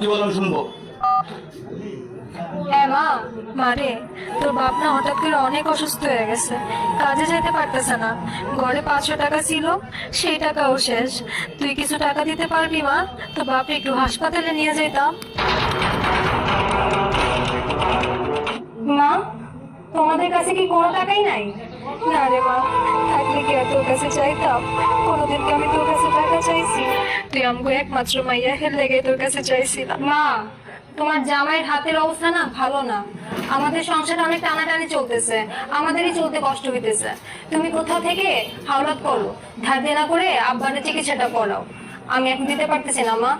কি শুনব? হ্যাঁ মা, মারে বাপ না হঠাৎ করে অনেক অসুস্থ হয়ে গেছে। কাজে যেতে পারতেছে না। ঘরে পাঁচশো টাকা ছিল, সেই টাকাও শেষ। তুই কিছু টাকা দিতে পারবি মা? বাপকে একটু হাসপাতালে নিয়ে যেতাম। মা, তোমাদের কাছে কি কোনো টাকাই নাই? না রে মা, থাকলে কি তোর কাছে চাইতাম? কোনোদিনকে আমি তোর কাছে টাকা চাইছি? তুই আমাকে একমাত্র মাইয়া হেল লেগে তোর কাছে চাইছিলাম মা, তোমার জামাইয়ের হাতের অবস্থা না ভালো না। আমাদের সংসারে অনেক টানাটানি চলতেছে, আমাদেরই চলতে কষ্ট হইতেছে। তুমি কোথাও থেকে হাওলাত করো ধার দেনা করে আব্বারের চিকিৎসাটা করাও। আমি এখন দিতে পারতেছি না, মা।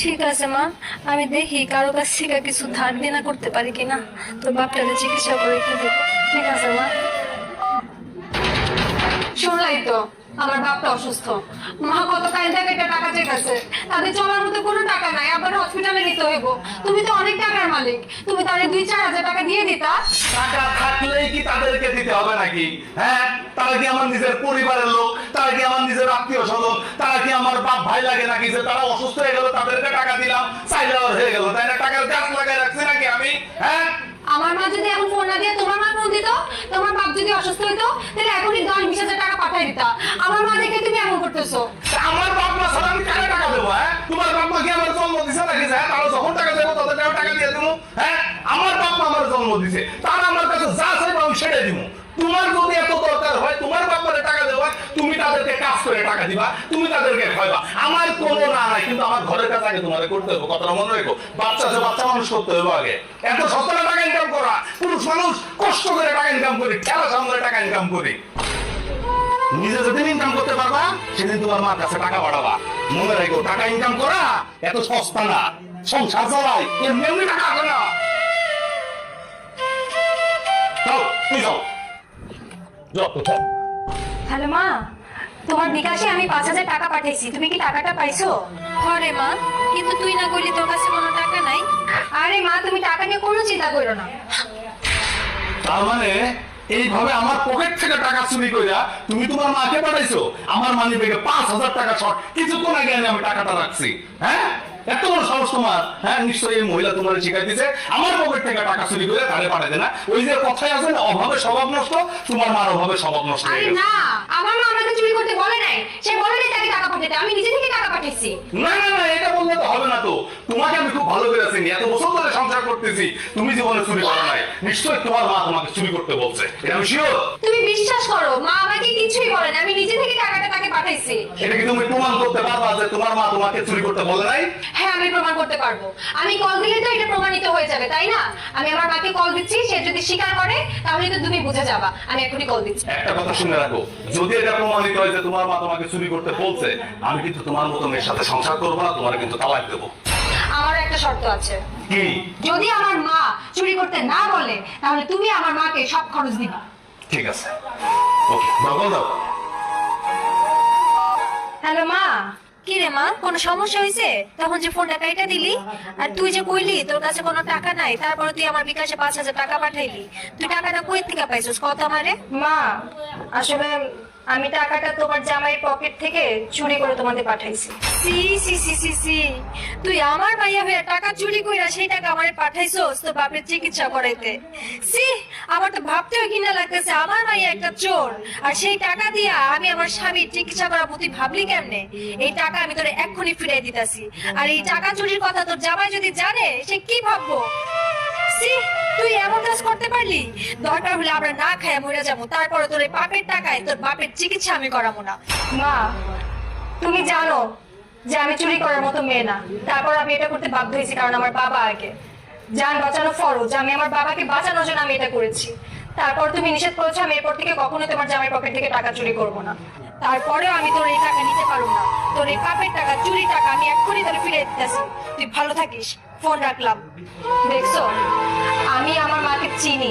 ঠিক আছে, মা। আমি দেখি কারও কাছ থেকে কিছু ধার দেনা করতে পারি কিনা। তোর বাপটাকে চিকিৎসা করে দেবো? ঠিক আছে, মা। শুনলাই তো, আমার বাপটা অসুস্থ। মা কত থেকে একটা টাকা চেকাছে তাদের চলার মতো কোনো টাকা নাই, আবার হসপিটালে নিতে হইব। তুমি তো অনেক টাকার মালিক। তুমি তাহলে দুই চার টাকা দিয়ে দিতা। টাকা থাকলেই কি তাদেরকে দিতে হবে নাকি? হ্যাঁ তারা কি আমার নিজের পরিবারের লোক? তারা কি আমার নিজের আত্মীয় স্বজন? তারা কি আমার বাপ ভাই লাগে নাকি যে তারা অসুস্থ হয়ে গেল, তাদেরকে টাকা দিলাম চাইলে হয়ে গেল। তাই না? টাকার গাছ লাগাই রাখছি নাকি আমি? হ্যাঁ আমার মা যদি এখন ফোন না দিয়ে তোমার মা ফোন দিত তোমার বাপ যদি অসুস্থ হইতো তাহলে এখনই দশ বিশ হাজার টাকা পাঠাই দিতা আমার মা দেখে তুমি এমন করতেছো। আমার বাপ মা আমি কারে টাকা দেবো হ্যাঁ? তোমার বাপ মা কি আমার জন্ম দিছে নাকি হ্যাঁ? তারা যখন টাকা দেবো তাদেরকে আমি টাকা দিয়ে দেবো হ্যাঁ? আমার বাপ মা আমার জন্ম দিছে, তারা আমার কাছে যা চাইব আমি সেটাই দিব। তোমার যদি এত দরকার হয় তোমার বাপারে টাকা দেওয়া তুমি তাদেরকে কাজ করে টাকা দিবা, তুমি তাদেরকে খাইবা আমার কোনো না নাই, কিন্তু আমার ঘরের কাজ আগে তোমাদের করতে হবে, কথাটা মনে রেখো। বাচ্চা আছে বাচ্চা মানুষ করতে হবে আগে। এত সস্তা টাকা ইনকাম করা, পুরুষ মানুষ কষ্ট করে টাকা ইনকাম করি, খেলা সামনে টাকা ইনকাম করি। নিজে যেদিন ইনকাম করতে পারবা, সেদিন তোমার মার কাছে টাকা বাড়াবা মনে রেখো, টাকা ইনকাম করা এত সস্তা না। সংসার চালাই, এমনি এমনি টাকা আসে না। যাও তুই যাও। যাও। হ্যালো মা তোমার বিকাশে আমি পাঁচ হাজার টাকা পাঠিয়েছি। তুমি কি টাকাটা পাইছো? হরে মা কিন্তু তুই না করলি তোর কাছে কোনো টাকা নাই। আরে মা তুমি টাকা নিয়ে কোনো চিন্তা করো না। তার মানে এইভাবে আমার পকেট থেকে টাকা চুরি কইরা তুমি তোমার মাকে পাঠাইছো? আমার মানি ব্যাগে পাঁচ হাজার টাকা শর্ট। কিছুক্ষণ আগে আমি টাকাটা রাখছি। হ্যাঁ? এত বড় সাহস তোমার? হ্যাঁ নিশ্চয়ই এই মহিলা তোমার শিখাই দিছে আমার পকেট থেকে টাকা চুরি করে তাহলে না। ওই যে কথাই আছে না অভাবে স্বভাব নষ্ট তোমার মার অভাবে স্বভাব নষ্ট আরে না আমার মা আমাকে চুরি করতে বলে নাই। সে বলে নাই তাকে টাকা পাঠাতে। আমি নিজে থেকে টাকা পাঠিয়েছি না না না এটা বললে তো হবে না তো। তোমাকে আমি খুব ভালো করে চিনি। এত বছর ধরে সংসার করতেছি। তুমি জীবনে চুরি করো নাই। নিশ্চয়ই তোমার মা তোমাকে চুরি করতে বলছে। এটা আমি শিওর তুমি বিশ্বাস করো মা আমাকে কিছুই বলে না। আমি নিজে থেকে টাকাটা পাঠাইছি এটা কি তুমি প্রমাণ করতে পারবা যে তোমার মা তোমাকে চুরি করতে বলে নাই? হ্যাঁ আমি প্রমাণ করতে পারব। আমি কল দিলে তো এটা প্রমাণিত হয়ে যাবে তাই না? আমি আমার মাকে কল দিচ্ছি সে যদি স্বীকার করে তাহলে তো তুমি বুঝে যাবা। আমি এখনই কল দিচ্ছি। একটা কথা শুনে রাখো যদি এটা প্রমাণিত হয় যে তোমার মা তোমাকে চুরি করতে বলছে আমি কিন্তু তোমার মতো মেয়ের সাথে সংসার করব না তোমার কিন্তু তালাক দেবো। আমার একটা শর্ত আছে। কি? যদি আমার মা চুরি করতে না বলে তাহলে তুমি আমার মাকে সব খরচ দিবা। ঠিক আছে। ওকে দাও দাও। হ্যালো মা। কি রে মা, কোনো সমস্যা হয়েছে? তখন যে ফোনটা কাইটা দিলি, আর তুই যে কইলি, তোর কাছে কোনো টাকা নাই, তারপর তুই আমার বিকাশে পাঁচ হাজার টাকা পাঠাইলি। তুই টাকাটা কই থেকে পাইছিস, কত আমারে? মা, আসলে আমি টাকাটা তোমার জামাইয়ের পকেট থেকে চুরি করে তোমাদের পাঠাইছি। সি সি সি সি সি। তুই আমার মাইয়া হয়ে টাকা চুরি কইরা সেই টাকা আমারে পাঠাইছস তো বাপের চিকিৎসা করাইতে। সি, আমার তো ভাবতেও ঘৃণা লাগতেছে, আমার মাইয়া একটা চোর। আর সেই টাকা দিয়া আমি আমার স্বামীর চিকিৎসা করার প্রতি ভাবলি কেমনে? এই টাকা আমি তোরে এক্ষুনি ফিরাই দিতাছি। আর এই টাকা চুরির কথা তোর জামাই যদি জানে, সে কি ভাববো? কাজ করতে পারলি? দরকার হলে আমরা না খায় মরে যাব তারপরে তোর এই বাপের টাকায়, তোর বাপের চিকিৎসা আমি করাবো না। মা, তুমি জানো যে আমি চুরি করার মতো মেয়ে না। তারপর আমি এটা করতে বাধ্য হয়েছি কারণ আমার বাবা আগে। যান বাঁচানো ফরজ, আমি আমার বাবাকে বাঁচানোর জন্য আমি এটা করেছি। তারপর তুমি নিষেধ করেছ, আমি এরপর থেকে কখনো তোমার জামাই পকেট থেকে টাকা চুরি করব না। তারপরেও আমি তোর এই টাকা নিতে পারব না। তোর এই পাপের টাকা চুরি টাকা আমি এক্ষুনি তোর ফিরে দিতেছি। তুই ভালো থাকিস, ফোন রাখলাম। দেখছ? আমি আমার মাকে চিনি।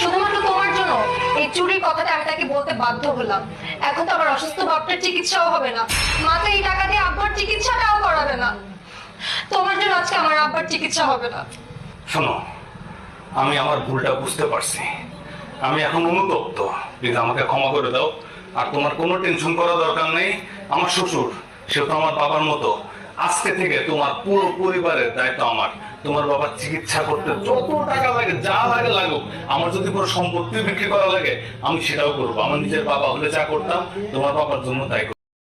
শুধুমাত্র তোমার জন্য এই চুরির কথাটা আমি তাকে বলতে বাধ্য হলাম। এখন তো আমার অসুস্থ বাপটার চিকিৎসাও হবে না। মা তো এই টাকা দিয়ে আব্বার চিকিৎসাটাও করাবে না। তোমার জন্য আজকে আমার আব্বার চিকিৎসা হবে না। শোনো, আমি আমার ভুলটা বুঝতে পারছি। আমি এখন অনুতপ্ত। প্লিজ আমাকে ক্ষমা করে দাও। আর তোমার কোনো টেনশন করা দরকার নেই। আমার শ্বশুর, সে তো আমার বাবার মতো। আজকে থেকে তোমার পুরো পরিবারের দায়িত্ব আমার। তোমার বাবার চিকিৎসা করতে যত টাকা লাগে, যা লাগে লাগুক, আমার যদি কোনো সম্পত্তি বিক্রি করা লাগে, আমি সেটাও করব আমার নিজের বাবা হলে যা করতাম, তোমার বাবার জন্য তাই।